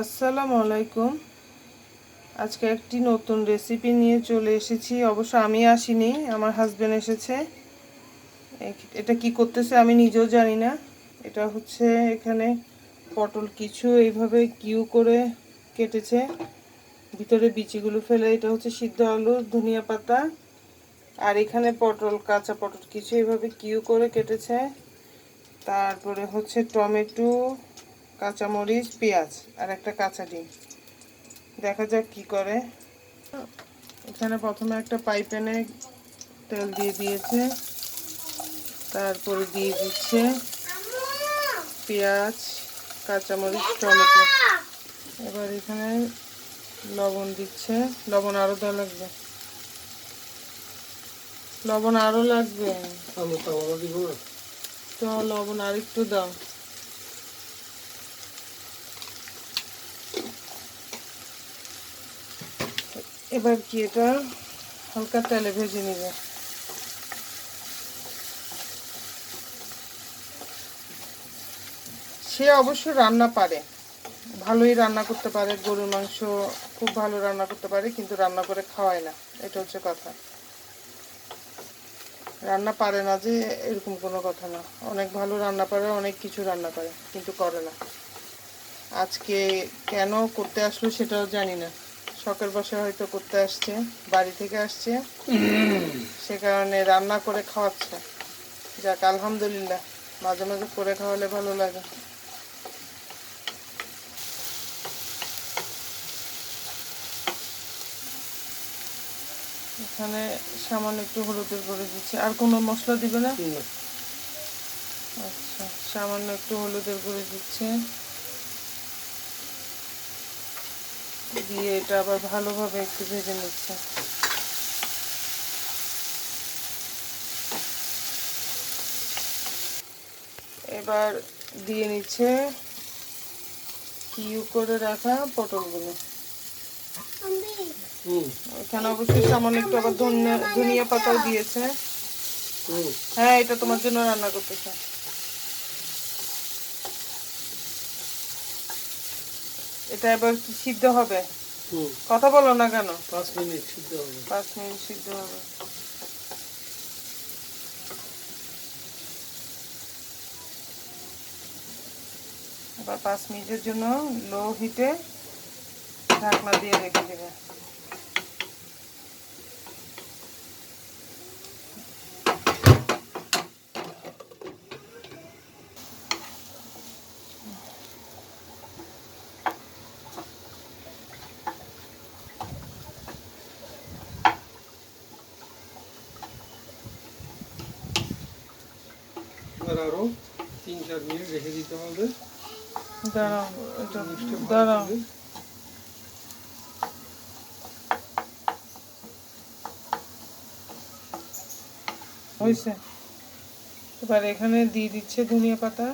আসসালামু আলাইকুম। আজকে একটি নতুন রেসিপি নিয়ে চলে এসেছি। অবশ্য আমি আসিনি, আমার হাজব্যান্ড এসেছে। এটা কি করতেছে আমি নিজেও জানি না। এটা হচ্ছে এখানে পটল কিছু এইভাবে কিউ করে কেটেছে। ভিতরে বিচিগুলো ফেলে, এটা হচ্ছে সিদ্ধ আলু, ধনিয়া পাতা। আর এখানে পটল, কাঁচা পটল কিছু এইভাবে কিউ করে কেটেছে। তারপরে হচ্ছে টমেটো কাঁচামরিচ পেঁয়াজ আর একটা কাঁচা ডিম। দেখা যাক কি করে। এখানে প্রথমে একটা পাইপ্যানে তেল দিয়ে দিয়েছে তারপরে দিয়ে দিচ্ছে পেঁয়াজ কাঁচামরিচ টমেটো। এবার এখানে লবণ দিচ্ছে। লবণ আরও দেওয়া লাগবে। লবণ আরও লাগবে? তো লবণ আর একটু দাও। এবার কি এটা? হালকা তেলে ভেজে নিবে। সে অবশ্য রান্না পারে। ভালোই রান্না করতে পারে, গরুর মাংস খুব ভালো রান্না করতে পারে, কিন্তু রান্না করে খাওয়ায় না। এটা হচ্ছে কথা। রান্না পারে না যে এরকম কোনো কথা না। অনেক ভালো রান্না পারে, অনেক কিছু রান্না করে কিন্তু করে না। আজকে কেন করতে আসলো সেটাও জানি না। শখের বসে হয়তো করতে আসছে বাড়ি থেকে আসছে। সে কারণে রান্না করে খাওয়াচ্ছে। যাক আলহামদুলিল্লাহ মাঝে মাঝে করে খাওয়ালে ভালো লাগে। এখানে সামান্য একটু হলুদের করে দিচ্ছে। আর কোনো মশলা দিবে না? না। আচ্ছা সামান্য একটু হলুদের গুঁড়ো দিচ্ছে। দিয়ে এটা আবার ভালোভাবে একটু ভেজে নিচ্ছে। এবার দিয়ে নিচ্ছে কিউ করে রাখা পটলগুলো। এখানে অবশ্যই সামান্য একটু আবার ধনিয়া ধনিয়া পাতাও দিয়েছে। হ্যাঁ এটা তোমার জন্য রান্না করতেছে এটা এবার কি সিদ্ধ হবে। কথা বলো না কেন? পাঁচ মিনিট সিদ্ধ হবে। পাঁচ মিনিট সিদ্ধ হবে। এবার পাঁচ মিনিটের জন্য লো হিটে ঢাকনা দিয়ে রেখে দেবে। এবার আরও তিন চার মিনিট রেখে দিতে হবে। দাঁড়াও দাঁড়াও। হয়েছে। এবার এখানে দিয়ে দিচ্ছে ধনিয়া পাতা।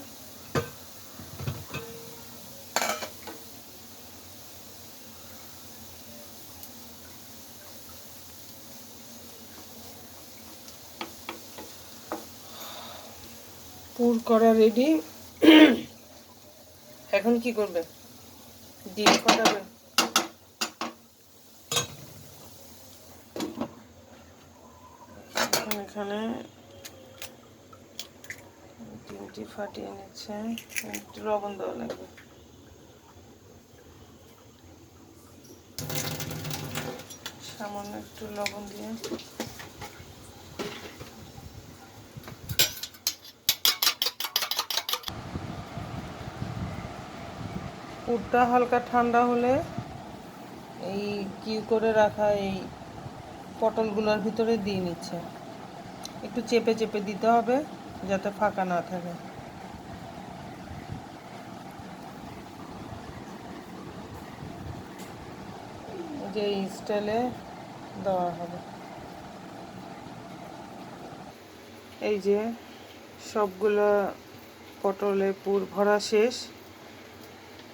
পুর করা রেডি এখন কি করবে? ডিম ফাটাবে এখানে ডিমটি ফাটিয়ে নিচ্ছে। একটু লবণ দেওয়া লাগবে। সামান্য একটু লবণ দিয়ে পুরটা হালকা ঠান্ডা হলে এই কি করে রাখা এই পটলগুলোর ভিতরে দিয়ে নিচ্ছে। একটু চেপে চেপে দিতে হবে যাতে ফাঁকা না থাকে। যে স্টাইলে দেওয়া হবে। এই যে সবগুলো পটলে পুর ভরা শেষ।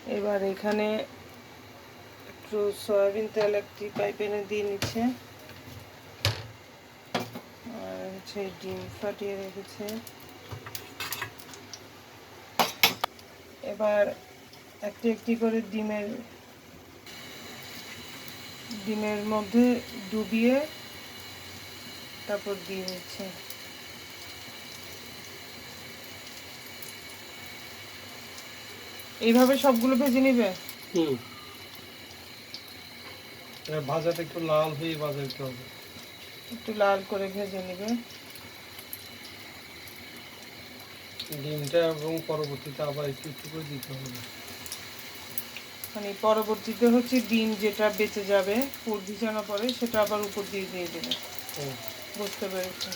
এবার এখানে একটু সয়াবিন তেল একটি পাইপেনে দিয়ে নিচ্ছে। আর হচ্ছে ডিম ফাটিয়ে রেখেছে। এবার একটি একটি করে ডিমের ডিমের মধ্যে ডুবিয়ে তারপর দিয়ে দিচ্ছে। এইভাবে সবগুলো ভেজে নিবে? হুম। এবার ভাজাটা একটু লাল হয়ে ভাজা দিতে হবে। একটু লাল করে ভেজে নিবে। ডিমটা এবং পরবর্তীতে আবার একটু একটু করে দিতে হবে। মানে পরবর্তীতে হচ্ছে ডিম যেটা বেঁচে যাবে পুর ভিজানো পরে সেটা আবার উপর দিয়ে দিয়ে দেবে। হুম। বুঝতে পেরেছি।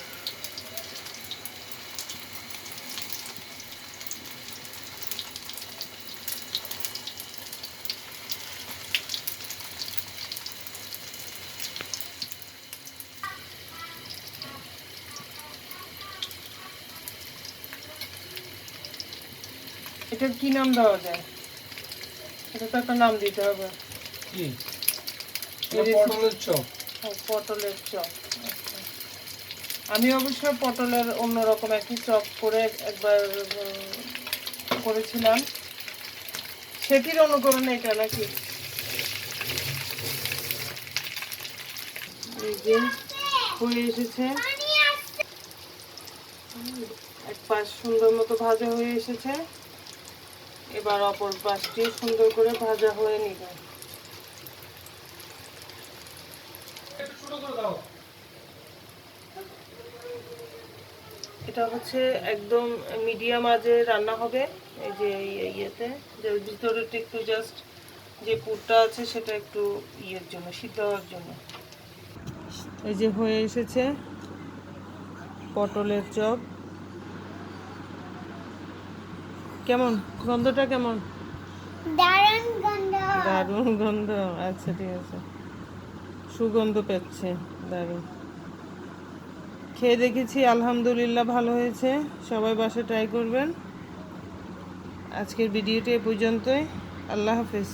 এটার কি নাম দেওয়া যায়? এটা তো একটা নাম দিতে হবে। কি? পটলের চপ। পটলের চপ। আমি অবশ্য পটলের অন্যরকম চপ করে একবার করেছিলাম। সেটির অনুকরণ এটা নাকি? এই যে হয়ে এসেছে। এক পাশ সুন্দর মতো ভাজা হয়ে এসেছে। এবার অপর পাশটি সুন্দর করে ভাজা হয়ে নিবে। এটা হচ্ছে একদম মিডিয়াম আজে রান্না হবে। এই যে ইয়েতে, যে ভিতরেটা একটু জাস্ট যে পুরটা আছে সেটা একটু ইয়ের জন্য, সিদ্ধ হওয়ার জন্য। এই যে হয়ে এসেছে পটলের চপ। কেমন? গন্ধটা কেমন? দারুণ গন্ধ। দারুণ গন্ধ। আচ্ছা ঠিক আছে। সুগন্ধ পাচ্ছে দারুণ। খেয়ে দেখেছি আলহামদুলিল্লাহ ভালো হয়েছে। সবাই বাসা ট্রাই করবেন। আজকের ভিডিওটি এ পর্যন্তই। আল্লাহ হাফেজ।